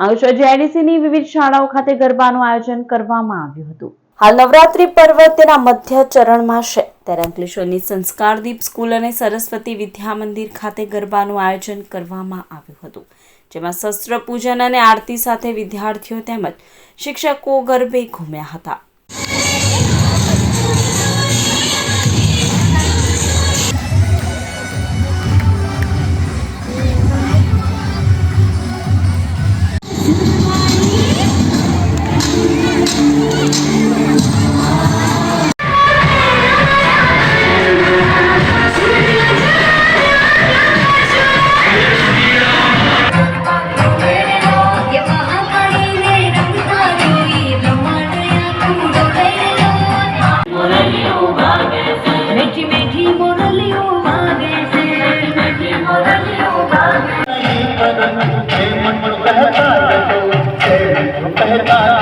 અંકલેશ્વર જેઆઈડીસીની વિવિધ શાળાઓ ખાતે ગરબાનું આયોજન કરવામાં આવ્યું હતું. હાલ નવરાત્રી પર્વ તેના મધ્ય ચરણમાં છે. ત્યારે અંકલેશ્વરની સંસ્કારદીપ સ્કૂલ અને સરસ્વતી વિદ્યા મંદિર ખાતે ગરબાનું આયોજન કરવામાં આવ્યું હતું. જેમાં શસ્ત્ર પૂજન અને આરતી સાથે વિદ્યાર્થીઓ તેમજ શિક્ષકો ગરબે ઘૂમ્યા હતા. मेहरबान